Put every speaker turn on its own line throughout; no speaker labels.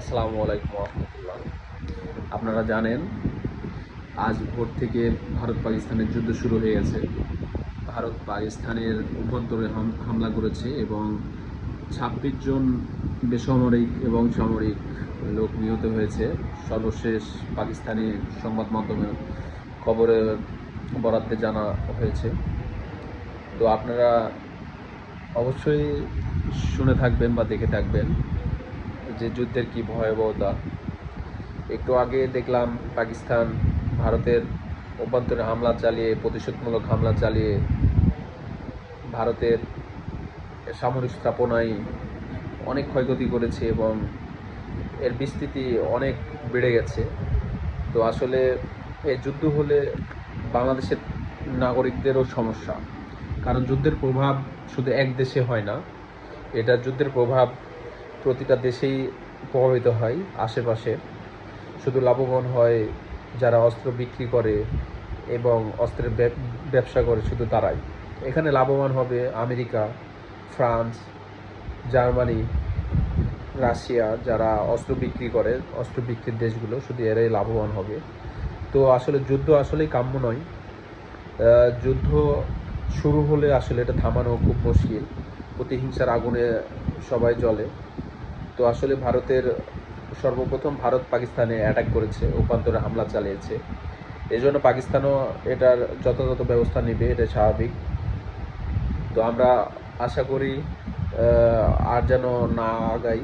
আসসালামু আলাইকুম রহমতুল্লাহ। আপনারা জানেন, আজ ভোর থেকে ভারত পাকিস্তানের যুদ্ধ শুরু হয়ে গেছে। ভারত পাকিস্তানের অভ্যন্তরে হাম- হামলা করেছে এবং ছাব্বিশ জন বেসামরিক এবং সামরিক লোক নিহত হয়েছে। সর্বশেষ পাকিস্তানি সংবাদ মাধ্যমে খবরে বরাদ্দে জানা হয়েছে। তো আপনারা অবশ্যই শুনে থাকবেন বা দেখে থাকবেন। যে যুদ্ধের কি ভয়াবহতা। একটু আগে দেখলাম পাকিস্তান ভারতের অভ্যন্তরে হামলা চালিয়ে, প্রতিশোধমূলক হামলা চালিয়ে ভারতের সামরিক স্থাপনায় অনেক ক্ষয়ক্ষতি করেছে এবং এর বিস্তৃতি অনেক বেড়ে গেছে। তো আসলে এই যুদ্ধ হলে বাংলাদেশের নাগরিকদেরও সমস্যা। কারণ যুদ্ধের প্রভাব শুধু এক দেশে হয় না, এটা যুদ্ধের প্রভাব প্রতিটা দেশেই প্রভাবিত হয় আশেপাশে। শুধু লাভবান হয় যারা অস্ত্র বিক্রি করে এবং অস্ত্রের ব্যবসা করে, শুধু তারাই। এখানে লাভবান হবে আমেরিকা, ফ্রান্স, জার্মানি, রাশিয়া, যারা অস্ত্র বিক্রি করে, অস্ত্র বিক্রির দেশগুলো, শুধু এরাই লাভবান হবে। তো আসলে যুদ্ধ আসলেই কাম্য নয়। যুদ্ধ শুরু হলে আসলে এটা থামানো খুব মুশকিল। প্রতিহিংসার আগুনে সবাই জ্বলে। তো আসলে ভারতের সর্বপ্রথম ভারত পাকিস্তানে অ্যাটাক করেছে উপান্তরে হামলা চালিয়েছে। এই জন্য পাকিস্তানও এটার যথাযথ ব্যবস্থা নেবে, এটা স্বাভাবিক। তো আমরা আশা করি আর যেন না আগাই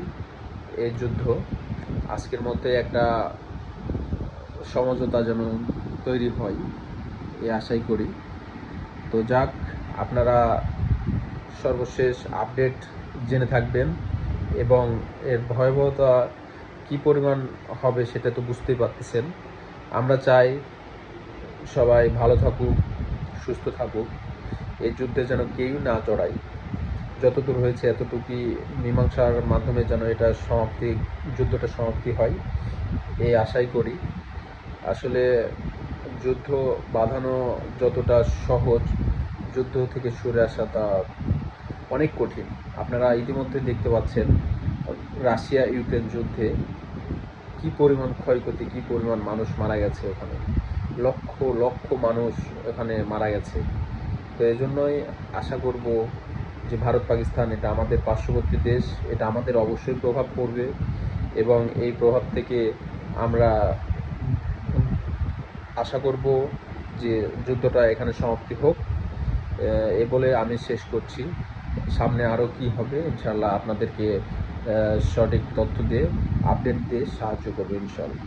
এই যুদ্ধ। আজকের মধ্যে একটা সমঝোতা যেন তৈরি হয় এই আশাই করি। তো যাক, আপনারা সর্বশেষ আপডেট জেনে থাকবেন। এবং এর ভয়াবহতা কী পরিমাণ হবে সেটা তো বুঝতেই পারতেছেন। আমরা চাই সবাই ভালো থাকুক, সুস্থ থাকুক, এই যুদ্ধে যেন কেউ না জড়ায় যতদূর হয়েছে এতটুকুই মীমাংসার মাধ্যমে যেন এটা সমাপ্তি, যুদ্ধটা সমাপ্তি হয়, এই আশাই করি। আসলে যুদ্ধ বাঁধানো যতটা সহজ, যুদ্ধ থেকে সরে আসা তা অনেক কঠিন। আপনারা ইতিমধ্যে দেখতে পাচ্ছেন, রাশিয়া, ইউক্রেন যুদ্ধে কি পরিমাণ ক্ষয়ক্ষতি, কি পরিমাণ মানুষ মারা গেছে ওখানে। লক্ষ লক্ষ মানুষ ওখানে মারা গেছে। তো এই জন্যই আশা করব যে ভারত, পাকিস্তান এটা আমাদের পার্শ্ববর্তী দেশ, এটা আমাদের অবশ্যই প্রভাব পড়বে এবং এই প্রভাব থেকে আমরা আশা করব যে যুদ্ধটা এখানে সমাপ্তি হোক। এ বলে আমি শেষ করছি। সামনে আরও কি হবে? ইনশাল্লাহ আপনাদেরকে সঠিক তথ্য দিয়ে আপডেট দিয়ে সাহায্য করবে ইনশাল্লাহ